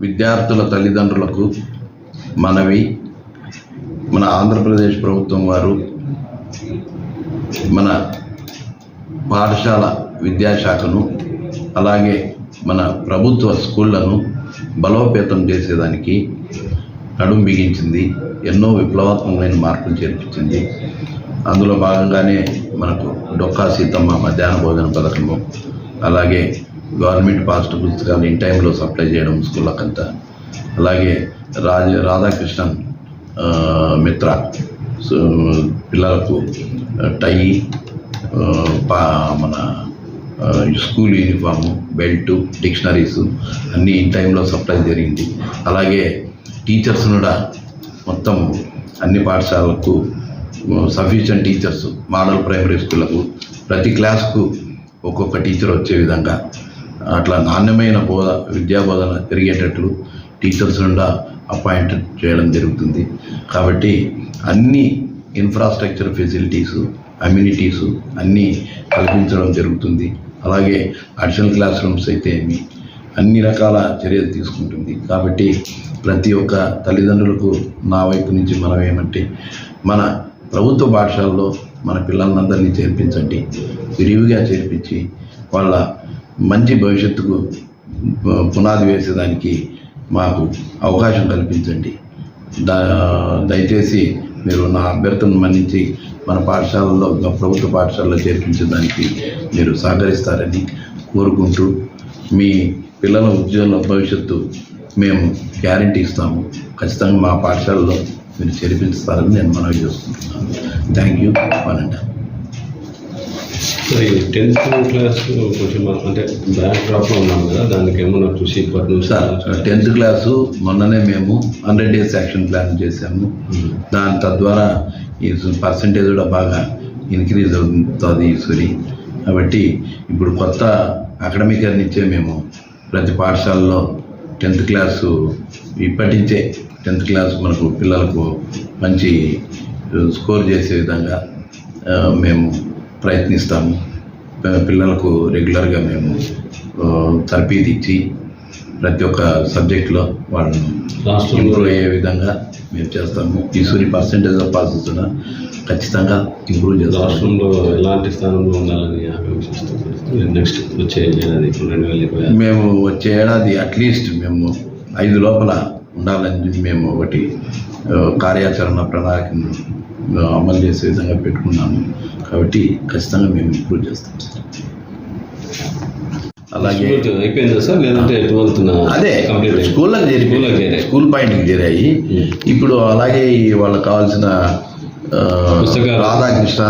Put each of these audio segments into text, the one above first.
విద్యార్థుల తల్లిదండ్రులకు మనవి మన ఆంధ్రప్రదేశ్ ప్రభుత్వం వారు మన పాఠశాల విద్యాశాఖను అలాగే మన ప్రభుత్వ స్కూళ్ళను బలోపేతం చేసేదానికి నడుం బిగించింది. ఎన్నో విప్లవాత్మకమైన మార్పులు చేర్పించింది. అందులో భాగంగానే మనకు డొక్కా సీతమ్మ మధ్యాహ్న భోజన పథకము అలాగే గవర్నమెంట్ పాస్ట్ పుస్తకాలు ఇన్ టైంలో సప్లై చేయడం స్కూళ్ళకంతా అలాగే రాజ రాధాకృష్ణన్ మిత్ర సో, పిల్లలకు టై పా మన స్కూల్ యూనిఫాము బెల్ట్ డిక్షనరీస్ అన్నీ ఇన్ టైంలో సప్లై జరిగింది. అలాగే టీచర్స్ కూడా మొత్తం అన్ని పాఠశాలలకు సఫిషియంట్ టీచర్స్ మోడల్ ప్రైమరీ స్కూళ్ళకు ప్రతి క్లాస్కు ఒక్కొక్క టీచర్ వచ్చే విధంగా అట్లా నాణ్యమైన బోధ విద్యా బోధన జరిగేటట్లు టీచర్స్ నుండా అపాయింట్ చేయడం జరుగుతుంది. కాబట్టి అన్ని ఇన్ఫ్రాస్ట్రక్చర్ ఫెసిలిటీసు అమ్యూనిటీస్ అన్నీ కల్పించడం జరుగుతుంది. అలాగే అడిషనల్ క్లాస్ రూమ్స్ అయితే ఏమి అన్ని రకాల చర్యలు తీసుకుంటుంది. కాబట్టి ప్రతి ఒక్క తల్లిదండ్రులకు నా వైపు నుంచి మనం ఏమంటే మన ప్రభుత్వ పాఠశాలలో మన పిల్లలందరినీ చేర్పించండి. విరివిగా చేర్పించి వాళ్ళ మంచి భవిష్యత్తుకు పునాది వేసేదానికి మాకు అవకాశం కల్పించండి. దా దయచేసి మీరు నా అభ్యర్థనను మన్నించి మన పాఠశాలలో ప్రభుత్వ పాఠశాలలో చేర్పించడానికి మీరు సహకరిస్తారని కోరుకుంటూ మీ పిల్లల ఉద్యోగుల భవిష్యత్తు మేము గ్యారంటీ ఇస్తాము. ఖచ్చితంగా మా పాఠశాలలో మీరు చేర్పిస్తారని నేను మనవి చేసుకుంటున్నాను థ్యాంక్ యూ వనండి మరి టెన్త్ క్లాస్ కొంచెం అంటే బ్యాక్ డ్రాప్లో ఉన్నాం కదా దానికి ఏమన్నా చూసి సార్ టెన్త్ క్లాసు మొన్ననే మేము హండ్రెడ్ డేస్ యాక్షన్ ప్లాన్ చేశాము. దాని తద్వారా ఈ పర్సంటేజ్ కూడా బాగా ఇంక్రీజ్ అవుతుంది ఈశ్వరి కాబట్టి ఇప్పుడు కొత్త అకాడమిక్ ఇయర్ నుంచే మేము ప్రతి పాఠశాలలో టెన్త్ క్లాసు ఇప్పటి నుంచే టెన్త్ క్లాస్ మనకు పిల్లలకు మంచి స్కోర్ చేసే విధంగా మేము ప్రయత్నిస్తాము. పిల్లలకు రెగ్యులర్గా మేము తర్ఫీదు ఇచ్చి ప్రతి ఒక్క సబ్జెక్ట్లో వాళ్ళను ఇంప్రూవ్ అయ్యే విధంగా మేము చేస్తాము. ఈశ్వరి పర్సెంటేజ్ ఆఫ్ పాసెస్ కూడా ఖచ్చితంగా ఇంప్రూవ్ చేస్తాము. రాష్ట్రంలో ఎలాంటి స్థానంలో ఉండాలని నెక్స్ట్ వచ్చే ఏడాది రెండు వేల. మేము వచ్చే ఏడాది అట్లీస్ట్ మేము ఐదు లోపల ఉండాలని మేము ఒకటి కార్యాచరణ ప్రణాళికను అమలు చేసే విధంగా పెట్టుకున్నాము. కాబట్టి ఖచ్చితంగా మేము ఇంప్రూవ్ చేస్తాం అలాగే అయిపోయిందా సార్? లేదంటే అదే స్కూళ్ళకి చేరి. స్కూల్ పాయింట్కి చేరాయి. ఉమ్. ఇప్పుడు అలాగే వాళ్ళకి కావాల్సిన. రాధాకృష్ణ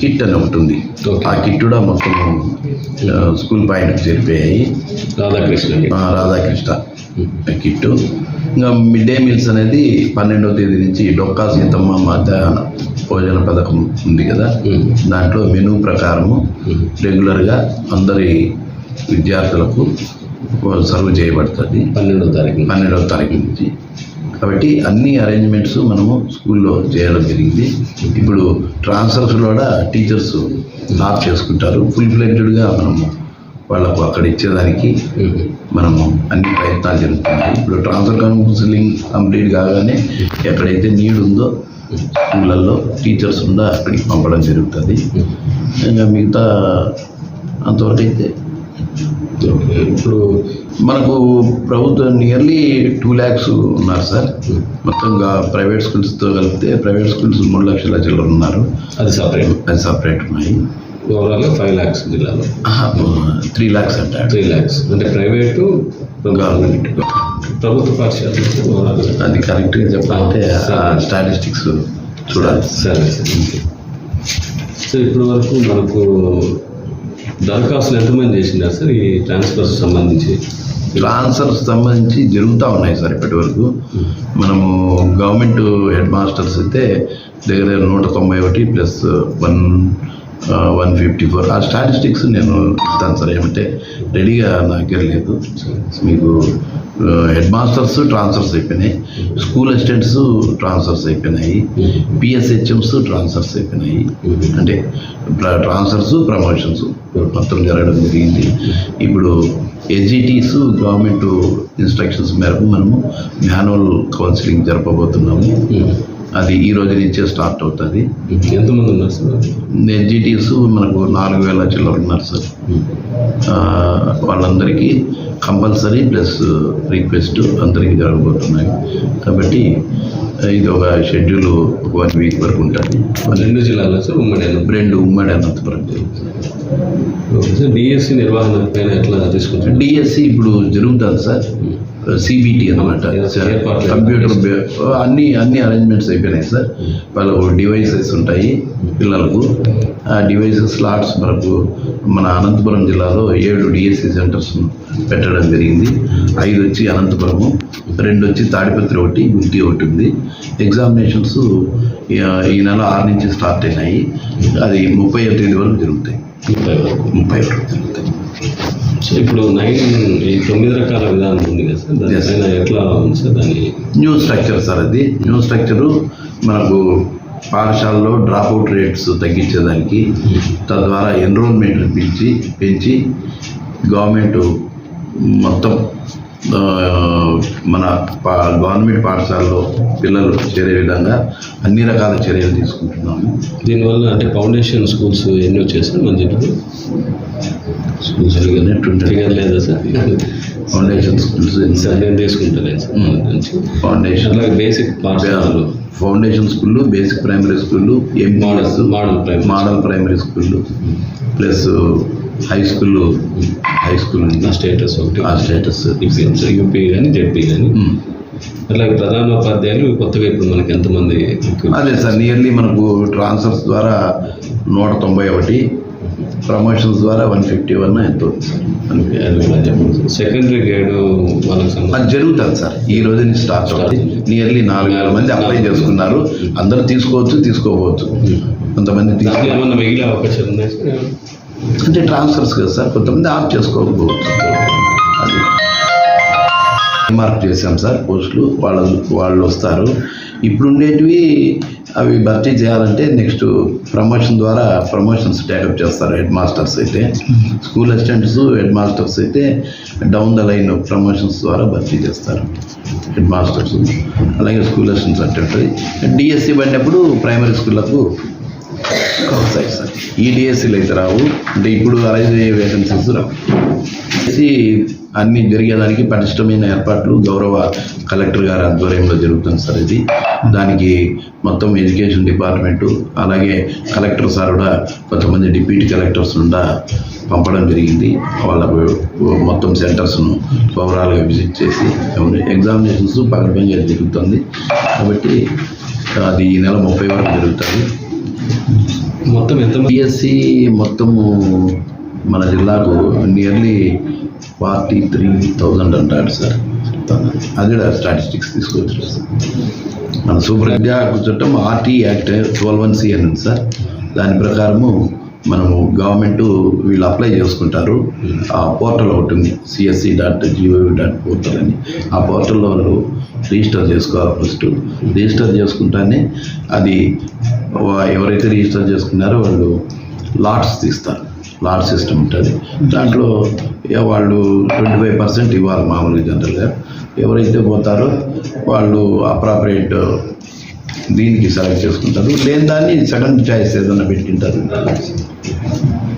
కిట్ అని ఒకటి ఉంది. ఆ కిట్ కూడా మొత్తం స్కూల్ పాయింట్కి చేరిపోయాయి. రాధాకృష్ణకి ఆ, రాధాకృష్ణ. కిట్టు ఇంకా మిడ్ డే మీల్స్ అనేది పన్నెండవ తేదీ నుంచి డొక్కా సీతమ్మ మధ్యాహ్న భోజన పథకం ఉంది కదా. దాంట్లో మెనూ ప్రకారము. రెగ్యులర్గా అందరి విద్యార్థులకు సర్వ్ చేయబడుతుంది. పన్నెండో తారీఖు పన్నెండవ తారీఖు నుంచి. కాబట్టి అన్ని అరేంజ్మెంట్స్ మనము స్కూల్లో చేయడం జరిగింది. ఇప్పుడు ట్రాన్స్ఫర్స్ కూడా టీచర్స్ ఆఫ్ చేసుకుంటారు. ఫుల్ ఫ్లెడ్జ్డ్గా మనము వాళ్ళకు అక్కడ ఇచ్చేదానికి. మనము అన్ని ప్రయత్నాలు జరుగుతున్నాయి. ఇప్పుడు ట్రాన్స్ఫర్ కౌన్సిలింగ్ కంప్లీట్ కాగానే ఎక్కడైతే నీడ్ ఉందో స్కూళ్ళల్లో టీచర్స్ ఉందో అక్కడికి పంపడం జరుగుతుంది. ఇంకా మిగతా అంతవరకు అయితే. ఇప్పుడు మనకు ప్రభుత్వం నియర్లీ టూ ల్యాక్స్ ఉన్నారు సార్. మొత్తంగా ప్రైవేట్ స్కూల్స్తో కలిపితే ప్రైవేట్ స్కూల్స్ మూడు లక్షల చిల్లర ఉన్నారు. అది సపరేట్ అది సపరేట్ ఉన్నాయి. ఓవరాల్ ఫైవ్ ల్యాక్స్ జిల్లాలో త్రీ ల్యాక్స్ అంటాడు త్రీ ల్యాక్స్ అంటే ప్రైవేటు గవర్నమెంట్. ప్రభుత్వ ఓవరాల్ అది కరెక్ట్గా చెప్పాలంటే స్టాటిస్టిక్స్ చూడాలి. సరే. సో ఇప్పటి వరకు మనకు దరఖాస్తులు ఎంతమంది చేసినారు సార్? ఈ ట్రాన్స్ఫర్స్ సంబంధించి? ట్రాన్స్ఫర్స్ సంబంధించి జరుగుతూ ఉన్నాయి సార్ ఇప్పటి వరకు. మనము గవర్నమెంట్ హెడ్ మాస్టర్స్ అయితే దగ్గర దగ్గర నూట తొంభై ఒకటి plus one one fifty four ఆ స్టాటిస్టిక్స్ నేను ఇస్తాను సార్. ఏమంటే రెడీగా నా దగ్గర లేదు. మీకు హెడ్ మాస్టర్స్ ట్రాన్స్ఫర్స్ అయిపోయినాయి. స్కూల్ అసిస్టెంట్స్ ట్రాన్స్ఫర్స్ అయిపోయినాయి. పిఎస్హెచ్ఎంస్ ట్రాన్స్ఫర్స్ అయిపోయినాయి. అంటే ట్రాన్స్ఫర్స్ ప్రమోషన్స్ మొత్తం జరగడం జరిగింది. ఇప్పుడు ఎస్జిటీస్ గవర్నమెంట్ ఇన్స్ట్రక్షన్స్ మేరకు మనము మాన్యువల్ కౌన్సిలింగ్ జరపబోతున్నాము. అది ఈ రోజు నుంచే స్టార్ట్ అవుతుంది. ఎంతమంది ఉన్నారు సార్? ఎస్జిటీస్ మనకు నాలుగు వేల చిల్లర ఉన్నారు సార్. వాళ్ళందరికీ కంపల్సరీ ప్లస్ రిక్వెస్ట్ అందరికీ జరగబోతున్నాయి. కాబట్టి ఇది ఒక షెడ్యూల్ ఒక వన్ వీక్ వరకు ఉంటుంది. రెండు జిల్లాలో సార్? ఉమ్మడి. రెండు ఉమ్మడి అనంతపురం సార్. డిఎస్సి నిర్వహణ పైన ఎట్లా తీసుకుంటారు? డిఎస్సి ఇప్పుడు జరుగుతుంది సార్. సిబిటి అనమాట. కంప్యూటర్ అన్ని అన్ని అరేంజ్మెంట్స్ అయిపోయినాయి సార్ వాళ్ళకు డివైసెస్ ఉంటాయి పిల్లలకు. ఆ డివైసెస్ స్లాట్స్ మనకు మన అనంతపురం జిల్లాలో ఏడు డిఎస్సి సెంటర్స్ పెట్టడం జరిగింది. ఐదు వచ్చి అనంతపురము రెండు వచ్చి తాడిపత్రి ఒకటి గుంటి ఒకటి ఉంది. ఎగ్జామినేషన్స్ ఈ నెల ఆరు నుంచి స్టార్ట్ అయినాయి. అది ముప్పై తేదీ వరకు జరుగుతాయి. ముప్పై వరకు జరుగుతాయి. సో ఇప్పుడు నైన్ ఈ తొమ్మిది రకాల విధానం ఉంది కదా సార్? దానిపైన ఎట్లా ఉంది సార్ దాని? న్యూ స్ట్రక్చర్ సార్ అది. న్యూ స్ట్రక్చరు మనకు పాఠశాలలో డ్రాప్ అవుట్ రేట్స్ తగ్గించేదానికి తద్వారా ఎన్రోల్మెంట్ పెంచి పెంచి గవర్నమెంట్ మొత్తం మన పా గవర్నమెంట్ పాఠశాలలో పిల్లలు చేరే విధంగా అన్ని రకాల చర్యలు తీసుకుంటున్నాము. దీనివల్ల అంటే ఫౌండేషన్ స్కూల్స్ ఎన్ని వచ్చాయి సార్ మన జిల్లాలో? స్కూల్స్. ఫిగర్ లేదా సార్? ఫౌండేషన్ స్కూల్స్ సార్ నేను తీసుకుంటాను సార్. ఫౌండేషన్ బేసిక్ పాఠశాలలు. ఫౌండేషన్ స్కూళ్ళు బేసిక్ ప్రైమరీ స్కూళ్ళు MPS model model primary model primary స్కూళ్ళు plus high school high school ఆ స్టేటస్ ఒకటి. ఆ స్టేటస్ యూపీ కానీ జెడ్పీ కానీ అట్లాగే ప్రధానోపాధ్యాయులు కొత్తగా ఇప్పుడు మనకి ఎంతమంది అదే సార్ నియర్లీ మనకు ట్రాన్స్ఫర్స్ ద్వారా నూట తొంభై ఒకటి ప్రమోషన్స్ ద్వారా వన్ ఫిఫ్టీ వన్ ఎంతో. సెకండరీ గ్రేడ్ అది జరుగుతుంది సార్. ఈ రోజు నుంచి స్టార్ట్ అవుతుంది. నియర్లీ నాలుగు వేల మంది అప్లై చేసుకున్నారు. అందరూ తీసుకోవచ్చు తీసుకోవచ్చు కొంతమంది దాంట్లో తీసుకో ఏమన్నా మిగిలే అవకాశాలు ఉన్నాయి? అంటే ట్రాన్స్ఫర్స్ కదా సార్ కొంతమంది ఆఫ్ చేసుకోకపోతుంది అది. మార్క్ చేసాం సార్ పోస్టులు వాళ్ళు వాళ్ళు వస్తారు. ఇప్పుడు ఉండేటివి అవి భర్తీ చేయాలంటే నెక్స్ట్ ప్రమోషన్ ద్వారా ప్రమోషన్స్ టేకప్ చేస్తారు హెడ్ మాస్టర్స్ అయితే. స్కూల్ అసిస్టెంట్స్ హెడ్ మాస్టర్స్ అయితే డౌన్ ద లైన్ ప్రమోషన్స్ ద్వారా భర్తీ చేస్తారు హెడ్ మాస్టర్స్ అలాగే స్కూల్ అసిస్టెంట్స్ అంటే డిఎస్సి పడినప్పుడు ప్రైమరీ స్కూళ్ళకు వస్తాయి ఈ డిఎస్సీలు అయితే రావు. అంటే ఇప్పుడు అరైజ్ అయ్యే వేకెన్సీస్ రావు. డిఎస్సి అన్ని జరిగేదానికి పటిష్టమైన ఏర్పాట్లు గౌరవ కలెక్టర్ గారి ఆధ్వర్యంలో జరుగుతుంది సార్ ఇది. దానికి మొత్తం ఎడ్యుకేషన్ డిపార్ట్మెంటు అలాగే కలెక్టర్ సార్ కూడా కొంతమంది డిప్యూటీ కలెక్టర్స్ నుండా పంపడం జరిగింది. వాళ్ళకు మొత్తం సెంటర్స్ను ఓవరాల్గా విజిట్ చేసి ఎగ్జామినేషన్స్ పగడబంగా జరుగుతుంది. కాబట్టి అది ఈ నెల ముప్పై వరకు జరుగుతుంది. మొత్తం ఎంత బిఎస్సి మొత్తము మన జిల్లాకు నియర్లీ ఫార్టీ త్రీ థౌజండ్ అంటాడు సార్. అది కూడా స్టాటిస్టిక్స్ తీసుకొచ్చారు సార్. మన సూపర్ విద్యా చట్టం RT act twelve one C అని ఉంది సార్. దాని ప్రకారము మనము గవర్నమెంట్ వీళ్ళు అప్లై చేసుకుంటారు. ఆ పోర్టల్ ఒకటి ఉంది CSC dot GOV dot portal అని. ఆ పోర్టల్లో వాళ్ళు రిజిస్టర్ చేసుకోవాలి ఫస్ట్ రిజిస్టర్ చేసుకుంటానే అది ఎవరైతే రిజిస్టర్ చేసుకున్నారో వాళ్ళు లాట్స్ తీస్తారు. లాట్ సిస్టమ్ ఉంటుంది. దాంట్లో ఇక వాళ్ళు ట్వంటీ ఫైవ్ పర్సెంట్ ఇవ్వాలి మామూలుగా జనరల్గా. ఎవరైతే పోతారో వాళ్ళు అప్రాపరేట్ దీనికి సెలెక్ట్ చేసుకుంటారు. లేని దాన్ని సెకండ్ చాయిస్ ఏదైనా పెట్టుకుంటారు Thank you.